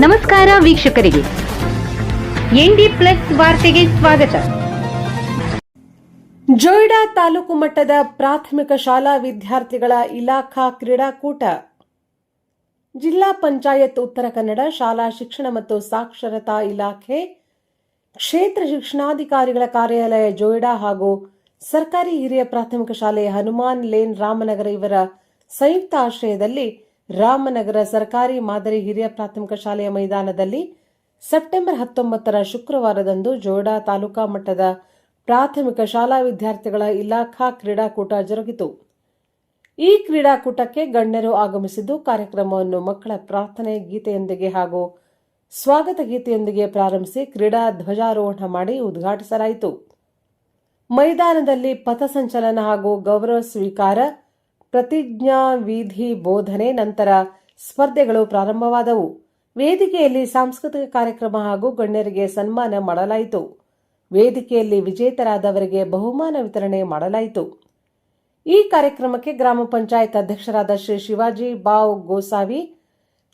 ನಮಸ್ಕಾರ ವೀಕ್ಷಕರಿಗೆ. ND plus ವಾರ್ತೆಗೆ ಸ್ವಾಗತ. ಜೊಯ್ಡಾ ತಾಲೂಕು ಮಟ್ಟದ ಪ್ರಾಥಮಿಕ ಶಾಲಾ ವಿದ್ಯಾರ್ಥಿಗಳ ಇಲಾಖಾ ಕ್ರೀಡಾಕೂಟ. ಜಿಲ್ಲಾ ಪಂಚಾಯತ್ ಉತ್ತರ ಕನ್ನಡ ಶಾಲಾ ಶಿಕ್ಷಣ ಮತ್ತು ಸಾಕ್ಷರತಾ ಇಲಾಖೆ, ಕ್ಷೇತ್ರ ಶಿಕ್ಷಣಾಧಿಕಾರಿಗಳ ಕಾರ್ಯಾಲಯ ಜೊಯ್ಡಾ ಹಾಗೂ ಸರ್ಕಾರಿ ಹಿರಿಯ ಪ್ರಾಥಮಿಕ ಶಾಲೆ ಹನುಮಾನ್ ಲೇನ್ ರಾಮನಗರ ಇವರ ಸಂಯುಕ್ತ ಆಶ್ರಯದಲ್ಲಿ ರಾಮನಗರ ಸರ್ಕಾರಿ ಮಾದರಿ ಹಿರಿಯ ಪ್ರಾಥಮಿಕ ಶಾಲೆಯ ಮೈದಾನದಲ್ಲಿ ಸೆಪ್ಟೆಂಬರ್ ಹತ್ತೊಂಬತ್ತರ ಶುಕ್ರವಾರದಂದು ಜೋಡಾ ತಾಲೂಕಾ ಮಟ್ಟದ ಪ್ರಾಥಮಿಕ ಶಾಲಾ ವಿದ್ಯಾರ್ಥಿಗಳ ಇಲಾಖಾ ಕ್ರೀಡಾಕೂಟ ಜರುಗಿತು. ಈ ಕ್ರೀಡಾಕೂಟಕ್ಕೆ ಗಣ್ಯರು ಆಗಮಿಸಿದ್ದು ಕಾರ್ಯಕ್ರಮವನ್ನು ಮಕ್ಕಳ ಪ್ರಾರ್ಥನೆ ಗೀತೆಯೊಂದಿಗೆ ಹಾಗೂ ಸ್ವಾಗತ ಗೀತೆಯೊಂದಿಗೆ ಪ್ರಾರಂಭಿಸಿ ಕ್ರೀಡಾ ಧ್ವಜಾರೋಹಣ ಮಾಡಿ ಉದ್ಘಾಟಿಸಲಾಯಿತು. ಮೈದಾನದಲ್ಲಿ ಪಥಸಂಚಲನ ಹಾಗೂ ಗೌರವ ಸ್ವೀಕಾರ ಪ್ರತಿಜ್ಞಾ ವಿಧಿ ಬೋಧನೆ ನಂತರ ಸ್ಪರ್ಧೆಗಳು ಪ್ರಾರಂಭವಾದವು. ವೇದಿಕೆಯಲ್ಲಿ ಸಾಂಸ್ಕೃತಿಕ ಕಾರ್ಯಕ್ರಮ ಹಾಗೂ ಗಣ್ಯರಿಗೆ ಸನ್ಮಾನ ಮಾಡಲಾಯಿತು. ವೇದಿಕೆಯಲ್ಲಿ ವಿಜೇತರಾದವರಿಗೆ ಬಹುಮಾನ ವಿತರಣೆ ಮಾಡಲಾಯಿತು. ಈ ಕಾರ್ಯಕ್ರಮಕ್ಕೆ ಗ್ರಾಮ ಪಂಚಾಯತ್ ಅಧ್ಯಕ್ಷರಾದ ಶ್ರೀ ಶಿವಾಜಿ ಬಾವ್ ಗೋಸಾವಿ,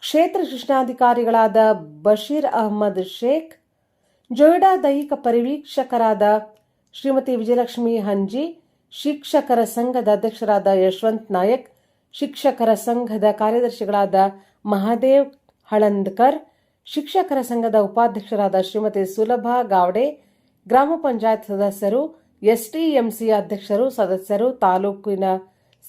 ಕ್ಷೇತ್ರ ಶಿಕ್ಷಣಾಧಿಕಾರಿಗಳಾದ ಬಶೀರ್ ಅಹಮದ್ ಶೇಖ್, ಜೊಯ್ಡಾ ದೈಹಿಕ ಪರಿವೀಕ್ಷಕರಾದ ಶ್ರೀಮತಿ ವಿಜಯಲಕ್ಷ್ಮಿ ಹಂಜಿ ಶಿಕ್ಷಕರ ಸಂಘದ ಅಧ್ಯಕ್ಷರಾದ ಯಶವಂತ್ ನಾಯಕ್, ಶಿಕ್ಷಕರ ಸಂಘದ ಕಾರ್ಯದರ್ಶಿಗಳಾದ ಮಹಾದೇವ್ ಹಳಂದ್ಕರ್, ಶಿಕ್ಷಕರ ಸಂಘದ ಉಪಾಧ್ಯಕ್ಷರಾದ ಶ್ರೀಮತಿ ಸುಲಭಾ ಗಾವಡೆ, ಗ್ರಾಮ ಪಂಚಾಯತ್ ಸದಸ್ಯರು ಎಸ್ಟಿಎಂಸಿ ಅಧ್ಯಕ್ಷರು, ಸದಸ್ಯರು, ತಾಲೂಕಿನ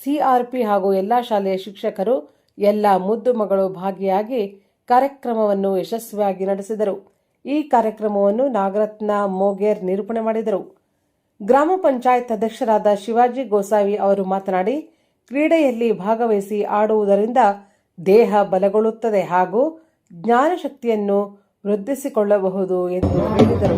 ಸಿಆರ್ಪಿ ಹಾಗೂ ಎಲ್ಲ ಶಾಲೆಯ ಶಿಕ್ಷಕರು, ಎಲ್ಲ ಮುದ್ದು ಮಗಳು ಭಾಗಿಯಾಗಿ ಕಾರ್ಯಕ್ರಮವನ್ನು ಯಶಸ್ವಿಯಾಗಿ ನಡೆಸಿದರು. ಈ ಕಾರ್ಯಕ್ರಮವನ್ನು ನಾಗರತ್ನ ಮೋಗೇರ್ ನಿರೂಪಣೆ ಮಾಡಿದರು. ಗ್ರಾಮ ಪಂಚಾಯತ್ ಅಧ್ಯಕ್ಷರಾದ ಶಿವಾಜಿ ಗೋಸಾವಿ ಅವರು ಮಾತನಾಡಿ, ಕ್ರೀಡೆಯಲ್ಲಿ ಭಾಗವಹಿಸಿ ಆಡುವುದರಿಂದ ದೇಹ ಬಲಗೊಳ್ಳುತ್ತದೆ ಹಾಗೂ ಜ್ಞಾನಶಕ್ತಿಯನ್ನು ವೃದ್ಧಿಸಿಕೊಳ್ಳಬಹುದು ಎಂದು ಹೇಳಿದರು.